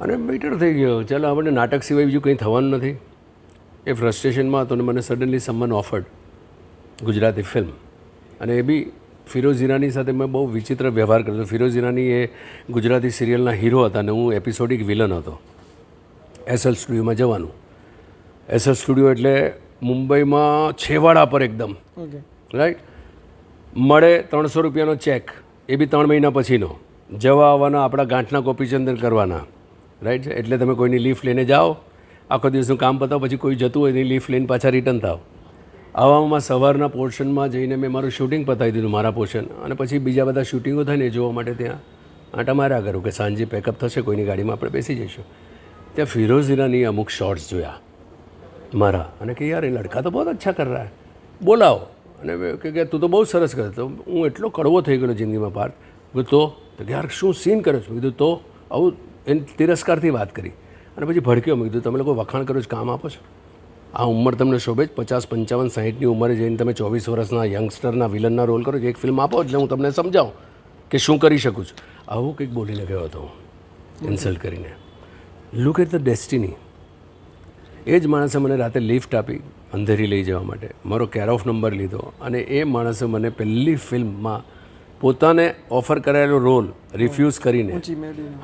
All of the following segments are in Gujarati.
અને બેટર થઈ ગયો. ચાલો આપણને નાટક સિવાય બીજું કંઈ થવાનું નથી. એ ફ્રસ્ટ્રેશનમાં હતો ને મને suddenly someone offered Gujarati film અને એ બી ફિરોઝ ઈરાની સાથે મેં બહુ વિચિત્ર વ્યવહાર કર્યો. હતો ફિરોઝ ઈરાની એ ગુજરાતી સિરિયલના હીરો હતા અને હું એપિસોડિક વિલન હતો. એસએલ સ્ટુડિયોમાં જવાનું. એસએલ સ્ટુડિયો એટલે મુંબઈમાં છેવાડા પર એકદમ. રાઈટ મળે ત્રણસો રૂપિયાનો ચેક એ બી ત્રણ મહિના પછીનો. જવા આવવાના આપણા ગાંઠના કોપીચંદન કરવાના. રાઈટ એટલે તમે કોઈની લીફ લઈને જાઓ, આખો દિવસનું કામ પતાવો, પછી કોઈ જતું હોય એની લીફ લઈને પાછા રિટર્ન થાવ આવામાં સવારના પોર્શનમાં જઈને મેં મારું શૂટિંગ પતાવી દીધું, મારા પોર્શન. અને પછી બીજા બધા શૂટિંગો થાય ને જોવા માટે ત્યાં આંટા માર્યા કરું કે સાંજે પેકઅપ થશે, કોઈની ગાડીમાં આપણે બેસી જઈશું. ત્યાં ફિરોઝ ઈરાની અમુક શોર્ટ્સ જોયા મારા. અને કે યાર, એ લડકા તો બહુ અચ્છા કર રહા હે બોલાવો. અને કે તું તો બહુ સરસ કરે તો હું એટલો કડવો થઈ ગયો જિંદગીમાં પાર મેં તો? યાર, શું સીન કર્યો છું? કીધું, તો? આવું એને તિરસ્કારથી વાત કરી. અને પછી ભડક્યો. મેં કીધું, તમે લોકો વખાણ કરો જ કામ આપો છો. આ ઉંમર તમને શોભે જ. પચાસ, પંચાવન, સાહીઠની ઉંમરે જઈને તમે ચોવીસ વર્ષના યંગસ્ટરના, વિલનના રોલ કરો એક ફિલ્મ આપો એટલે હું તમને સમજાવું કે શું કરી શકું છું. આવું કંઈક બોલીને ગયો હતો હું ઇન્સલ્ટ કરીને. લુક એટ ધ ડેસ્ટિની એ જ માણસે મને રાતે લિફ્ટ આપી, અંધેરી લઈ જવા માટે. મારો કેર ઓફ નંબર લીધો અને એ માણસે મને પહેલી ફિલ્મમાં પોતાને ઓફર કરાયેલો રોલ રિફ્યુઝ કરીને.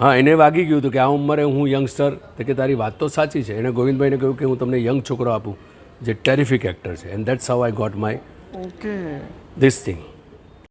હા એને વાગી ગયું હતું કે આ ઉંમરે હું યંગસ્ટર તો કે તારી વાત તો સાચી છે. એણે ગોવિંદભાઈને કહ્યું કે હું તમને યંગ છોકરો આપું જે ટેરિફિક એક્ટર છે. And that's how I got my okay this thing